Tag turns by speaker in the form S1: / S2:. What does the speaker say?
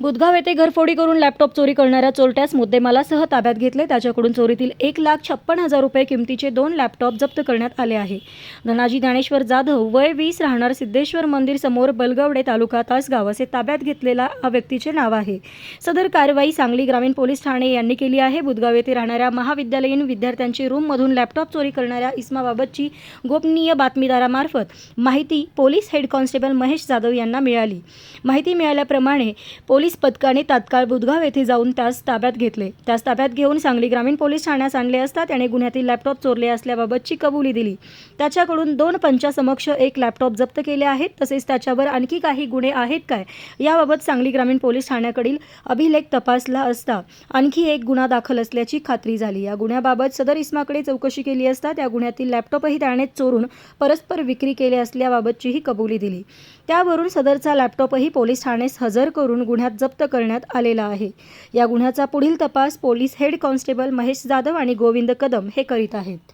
S1: बुधगाव येथे घरफोडी करून लॅपटॉप चोरी करणाऱ्या चोरट्यास मुद्देमालासह ताब्यात घेतले. त्याच्याकडून चोरीतील एक लाख छप्पन हजार रुपये किमतीचे दोन लॅपटॉप जप्त करण्यात आले आहे. धनाजी ज्ञानेश्वर जाधव वय वीस राहणार सिद्धेश्वर मंदिर समोर बलगवडे तालुका तासगाव असे ताब्यात घेतलेला या व्यक्तीचे नाव आहे. सदर कारवाई सांगली ग्रामीण पोलीस ठाणे यांनी केली आहे. बुधगाव येथे राहणाऱ्या महाविद्यालयीन विद्यार्थ्यांची रूममधून लॅपटॉप चोरी करणाऱ्या इस्माबाबतची गोपनीय बातमीदारामार्फत माहिती police head constable Mahesh Jadhav यांना मिळाली. माहिती मिळाल्याप्रमाणे पोलीस पथकाने तात्काळ बुधगाव येथे जाऊन त्यास ताब्यात घेतले. त्यास ताब्यात घेऊन सांगली ग्रामीण पोलीस ठाण्यास आणले असता त्याने गुन्ह्यातील लॅपटॉप चोरले असल्याबाबतची कबुली दिली. त्याच्याकडून दोन पंचासमक्ष एक लॅपटॉप जप्त केले आहेत तसेच त्याच्यावर आणखी काही गुन्हे आहेत काय याबाबत सांगली ग्रामीण पोलीस ठाण्याकडील अभिलेख तपासला असता आणखी एक गुन्हा दाखल असल्याची खात्री झाली. या गुन्ह्याबाबत सदर इस्माकडे चौकशी केली असता त्या गुन्ह्यातील लॅपटॉपही त्याने चोरून परस्पर विक्री केले असल्याबाबतचीही कबुली दिली. त्यावरून सदरचा लॅपटॉपही पोलीस ठाण्यास हजर करून गुन्ह्यात जप्त करण्यात आलेला आहे. या गुन्ह्याचा पुढील तपास police head constable Mahesh Jadhav आणि गोविंद कदम हे करीत आहेत.